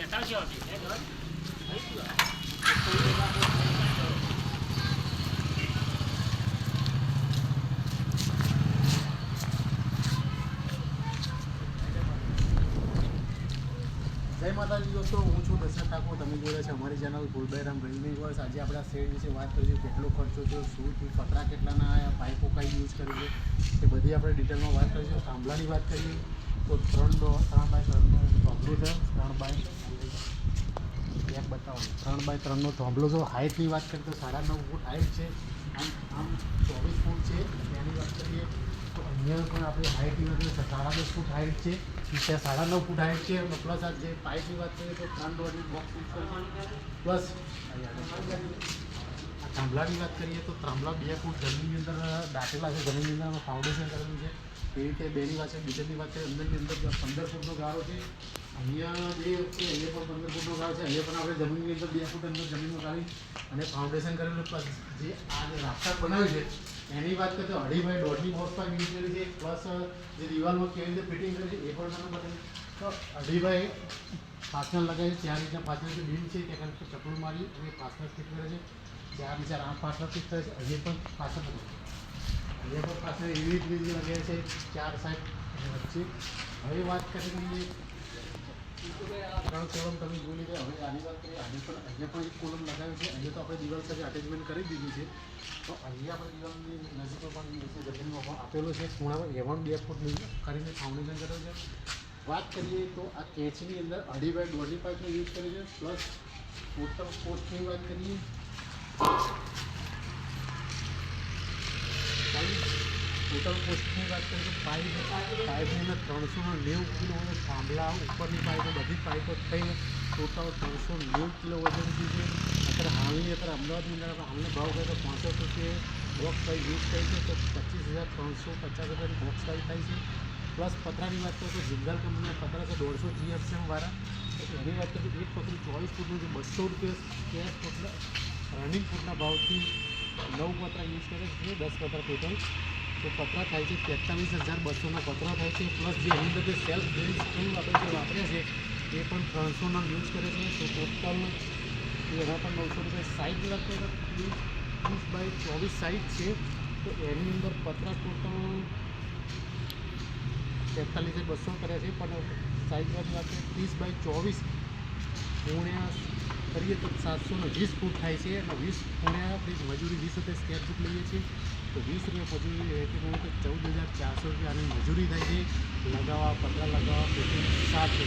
જય માતાજી દોસ્તો, હું છું દશરથ ઠાકોર. તમે જોડે છે અમારી ચેનલ ગુલબેરામ રહીમી વર્ષ આજે આપણે આ વિશે વાત કરીશું કેટલો ખર્ચો થયો, શું થયું પતરા કેટલાના પાઇપો કઈ યુઝ કરી છે એ બધી આપણે ડિટેલમાં વાત કરીશું. થાંભલાની વાત કરીએ તો ત્રણ ત્રણ બાય ત્રણનો થાંભલો છે. ત્રણ બાય ત્રણ બાય ત્રણનો થાંભલો જો હાઇટની વાત કરીએ તો સાડા નવ ફૂટ હાઇટ છે. આમ આમ ચોવીસ ફૂટ છે. તેની વાત કરીએ તો અહીંયા પણ આપણે હાઇટની વાત કરીએ સાડા દસ ફૂટ હાઇટ છે. ત્યાં સાડા નવ ફૂટ હાઇટ છે. અને પ્લસ આ જે પાઇપની વાત કરીએ તો ત્રણ દોઢ બોક્સ આ થાંભલાની વાત કરીએ તો થાંભલા બે ફૂટ જમીનની અંદર દાખેલા છે. જમીનની અંદર ફાઉન્ડેશન કરેલું છે. એ રીતે બેની વાત છે. બીજાની વાત છે. અંદરની અંદર પંદર ફૂટનો ગાળો છે. અહીંયા જે અહીંયા પણ પંદર ફૂટનો છે, અહીંયા પણ આપણે જમીનની અંદર બે ફૂટ અંદર જમીનમાં અને ફાઉન્ડેશન કરેલું. પ્લસ જે આ જે રાસ્તા બનાવ્યું છે, એની વાત કરીએ તો અઢી બાય દોઢની પણ યુઝ કરી છે. પ્લસ જે દિવાલમાં કેવી રીતે ફિટિંગ કરી છે, એ પણ તમને બતાવી તો અઢી બાય પાછળ ચાર રીતના પાછળ જે છે, ત્યાં ખાલી ચપલું મારી અને પાછળ ફિટ કરે છે. ચાર બીજા આઠ પાછળ ફિટ કરે છે અહીંયા પણ પાછળ અહીંયા પણ પાછળ એવી લગાવે છે, ચાર સાઈડ વચ્ચે. હવે વાત કરીએ ત્રણ કોલમ તમે જોઈ લીધા. હવે આની વાત કરીએ. આજે પણ અહીંયા પણ એક કોલમ લગાવ્યો છે. અહીંયા તો આપણે દિવાલ સાથે અટેચમેન્ટ કરી દીધી છે. તો અહીંયા આપણે દિવાલની નજીકમાં પણ જમીનમાં પણ આપેલો છે. ખૂણામાં એવન બે ફૂટ કરીને ફાઉન્ડેશન કર્યો છે. વાત કરીએ તો આ કેચની અંદર અઢી બાય દોઢી પાઇપનો યુઝ કરી છે પ્લસ ટોટલ કોસ્ટની વાત કરીએ. ટોટલ કોસ્ટની વાત કરીએ તો પાઇપ પાઇપની અંદર ત્રણસો નેવું કિલો વજન થાંભલા ઉપરની પાઇપો બધી પાઇપો થઈને ટોટલ ત્રણસો નેવું કિલો વજનથી છે. અત્યારે હાલની અત્યારે અમદાવાદની અંદર આપણે હાલનો ભાવ કરીએ તો પાંચસો રૂપિયે બોક્સ સાઇઝ યુઝ કરી છે. તો પચીસ હજાર ત્રણસો પચાસ રૂપિયાની બોક્સ સાઇઝ થાય છે. પ્લસ પતરાની વાત કરીએ તો જિંદલ કંપનીના પતરા છે દોઢસો જીએફસીએમ વાળા. તો એની વાત કરીએ તો એક પતરું ચોવીસ ફૂટનું છે, બસો રૂપિયા કેશ પતરા રનિંગ ફૂટના ભાવથી નવ પતરા યુઝ કરે છે. દસ પતરા ટોટલ તો પતરા થાય છે, તેતાલીસ હજાર બસોના પતરા થાય છે, પ્લસ જે એની જે સેલ્ફ ડ્રિલ સ્કૂલ આપણે જે છે એ પણ ત્રણસોના યુઝ કરે છે. તો ટોટલ એના પણ નવસો રૂપિયા સાઈઝ લાખ વીસ બાય ચોવીસ સાઈઝ છે. તો એની અંદર પતરા ટોટલ તેતાલીસ બસો કર્યા છે, પણ સાઈઝની વાત લાગે ત્રીસ બાય ચોવીસ ગુણ્યા કરીએ તો સાતસો ને વીસ ફૂટ થાય છે. અને વીસ ગુણ્યા મજૂરી વીસ રૂપિયા સ્કેર ફૂટ લઈએ છીએ. તો વીસ રૂપિયા પછી એટલે કે ચૌદ હજાર ચારસો રૂપિયાની મજૂરી થાય છે. લગાવવા, પતરા લગાવવા, પેટી સાથે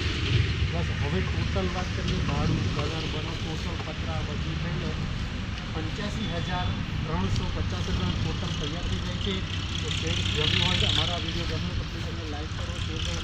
બસ હવે ટોટલ વાત કરીએ ભાડું કલર, બનો ટોટલ પતરા, બધું થઈને પંચ્યાસી હજાર ત્રણસો પચાસ રૂપિયા ટોટલ તૈયાર થઈ જાય છે. તો ફ્રેન્ડ ગમ્યું હોય અમારા વીડિયો ગમે તો પ્લીઝ તમે લાઈક કરો શેર કરો.